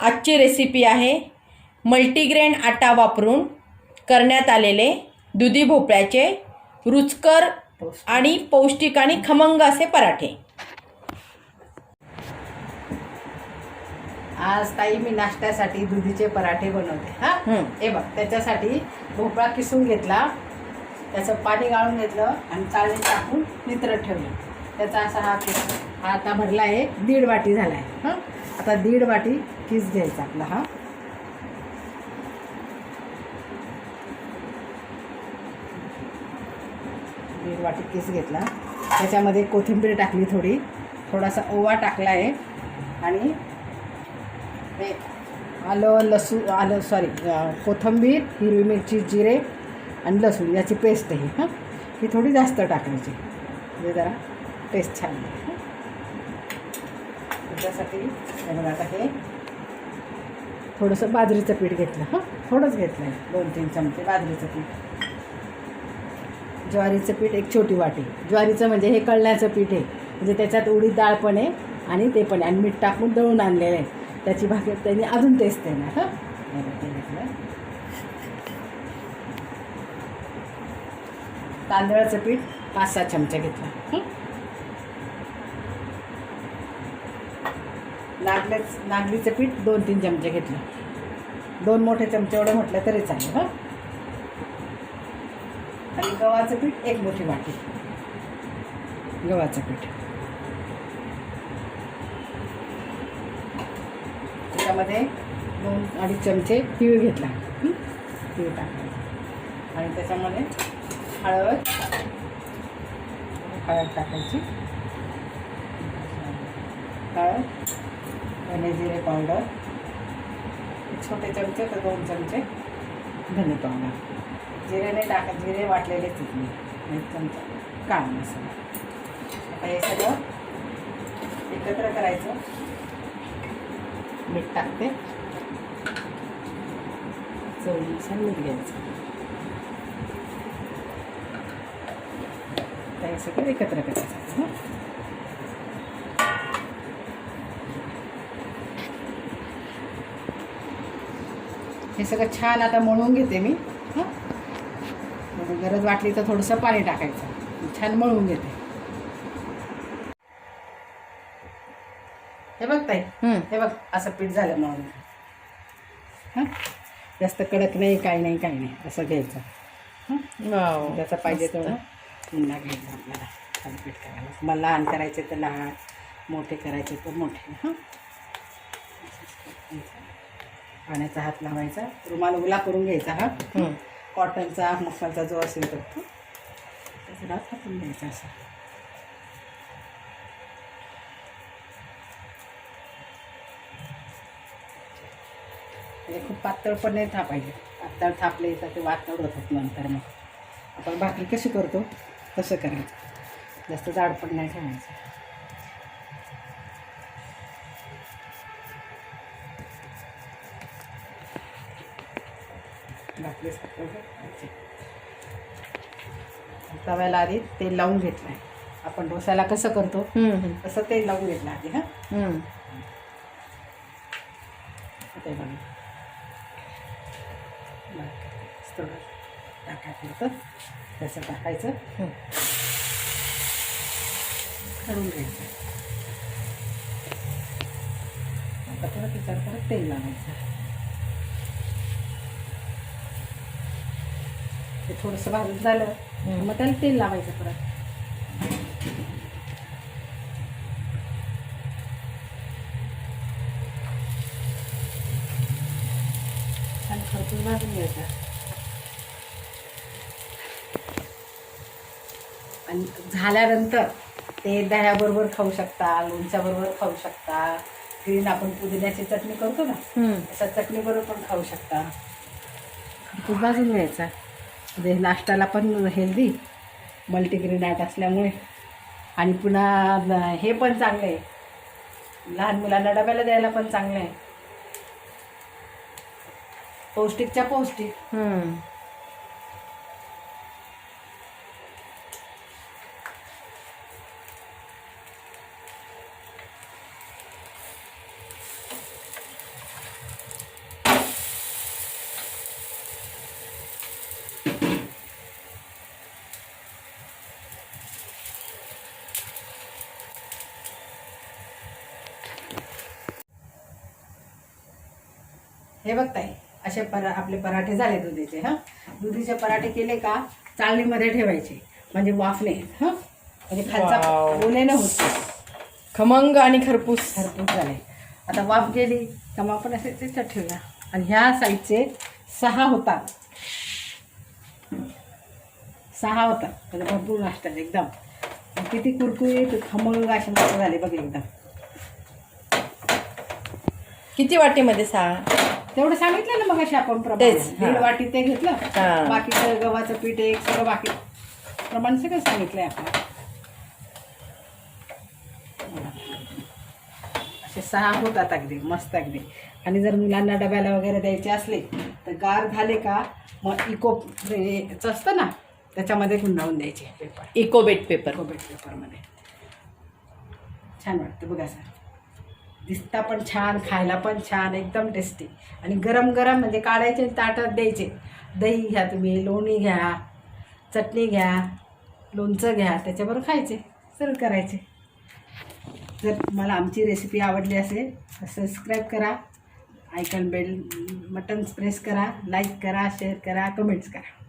आजची रेसिपी आहे मल्टीग्रेन आटा वापरून करण्यात आलेले दुधी भोपळ्याचे रुचकर आणि पौष्टिक आणि खमंग असे पराठे. आज ताई मी नाश्त्यासाठी दुधीचे पराठे बनवते. हा? हं. बघ त्याच्यासाठी भोपळा किसून घेतला त्याचं पाणी गाळून घेतलं आणि चाळणी टाकून नित्रत ठेवलं. त्याचा असा हा हा आता भरला आहे दीड वाटी झाला आहे. हां? आता दीड वाटी किस घ्यायचा आपला हा? दीड वाटी किस घेतला. त्याच्यामध्ये कोथिंबीर टाकली थोडी. थोडासा ओवा टाकला आहे. आणि आलं लसूण आलं सॉरी कोथिंबीर हिरवी मिरची जिरे आणि लसूण याची पेस्ट आहे हां? ही थोडी जास्त टाकायची. म्हणजे जरा टेस्ट छान त्याच्यासाठी बघा आता हे थोडंसं बाजरीचं पीठ घेतलं. हां? थोडंच घेतलं आहे दोन तीन चमचे बाजरीचं पीठ. ज्वारीचं पीठ एक छोटी वाटी. ज्वारीचं म्हणजे हे कळण्याचं पीठ आहे. म्हणजे त्याच्यात उडीद डाळ पण आहे आणि ते पण आहे. आणि मीठ टाकून दळून आणलेलं आहे. त्याची भाकर त्यांनी अजून टेस्ट ना हां? बरं ते घेतलं. तांदळाचं पीठ पाच सहा चमचा घेतला. हं? नागलीचं पीठ दोन तीन चमचे घेतले. दोन मोठे चमचे एवढं म्हटलं तरी चालेल हां. आणि गव्हाचं पीठ एक मोठी वाटी. गव्हाचं पीठ. त्याच्यामध्ये दोन अडीच चमचे तीळ घेतला तीळ टाकायचं आणि त्याच्यामध्ये हळद हळद टाकायची. हळद. धने जिरे पावडर छोटे चमचे तर दोन चमचे. धने पावडर. जिरेने टाका जिरे वाटलेले चटणी एक चमचा. काळा मसाला. आता हे सगळं एकत्र करायचं. मीठ टाकते. चवीनुसार मीठ घ्यायचं. आता हे सगळं एकत्र करायचं. हं? सगळं छान आता मळून घेते मी हं? मग गरज वाटली तर थोडंसं पाणी टाकायचं छान मळून घेते हे बघ ताई हं. बघ असं पीठ झालं मळून हं? जास्त कडक नाही काही नाही काही नाही असं घ्यायचं हं? त्याचा पाहिजे. तेवढं पुन्हा घ्यायचं आपल्याला थालीपीठ करायला मग लहान करायचे तर लहान मोठे करायचे तर मोठे हां पाण्याचा हात लावायचा. रुमाल उला करून घ्यायचा हा. कॉटनचा मसालचा जो असेल तो. हं? त्याचा हात हातून घ्यायचा असा. म्हणजे खूप पातळ पण नाही थापायचे. पातळ थापले तर ते वातड होतात नंतर मग. आपण भाकरी कशी करतो? तसं करायचं. जास्त जाड पण नाही ठेवायचं. टाकायची. तव्याला आधी तेल लावून घेतलं आहे आपण डोस्याला कसं करतो. तसं तेल लावून घेतलं आधी हां. ते बघा टाकायचं होतं तसं टाकायचं. करून घ्यायचं आता परत विचार परत तेल लावायचं ते थोडंसं भाजून झालं. मग त्याला तेल लावायचं परत. आणि खरपूस भाजून घ्यायचा. आणि झाल्यानंतर ते दह्याबरोबर खाऊ शकता लोणच्याबरोबर खाऊ शकता. ग्रीन आपण पुदिन्याची चटणी करतो ना. अशा चटणीबरोबर पण खाऊ शकता. खरपूस भाजून घ्यायचा. म्हणजे नाश्त्याला पण हेल्दी मल्टीग्रेन आट असल्यामुळे. आणि पुन्हा हे पण चांगलं आहे. लहान मुलांना डब्याला द्यायला पण चांगलं आहे. पौष्टिकच्या पौष्टिक. हं. बघताय असे परा आपले पराठे झाले दुधीचे हां? दुधीचे पराठे केले का चाळणीमध्ये ठेवायचे म्हणजे वाफले हां? म्हणजे खालचा. ओले न होत. खमंग आणि खरपूस. भरपूर झाले. आता वाफ गेली का मग आपण असे त्याच्यात ठेवूया. आणि ह्या साईडचे सहा होतात. सहा होतात. म्हणजे भरपूर नाश्तात एकदम. किती कुरकुरीत खमंग असे मस्त झाले बघ एकदम. किती वाटीमध्ये सहा? तेवढं सांगितलं ना मग आपण प्रमाण. तेच, दीड. वाटी ते घेतलं. हा. बाकीचं गव्हाचं पीठ एक सगळं बाकी. प्रमाण सगळं सांगितलंय आपण. असे सहा होतात अगदी मस्त अगदी. आणि जर मुलांना डब्याला वगैरे द्यायचे असले तर गार झाले का मग इको हेच असतं ना त्याच्यामध्ये गुंडाळून द्यायचे. Paper इकोबेट paper. कोबेट पेपरमध्ये. छान वाटतं बघा सर. दिसता पण छान खायला पण छान एकदम टेस्टी आणि गरम गरम म्हणजे काढायचे ताटात द्यायचे. दही घ्या तुम्ही लोणी घ्या चटणी घ्या लोणचं घ्या त्याच्याबरोबर खायचे सर्व करायचे. जर तुम्हाला आमची रेसिपी आवडली असेल तर सबस्क्राईब करा आयकॉन बेल बटन्स प्रेस करा लाईक करा शेअर करा कमेंट्स करा.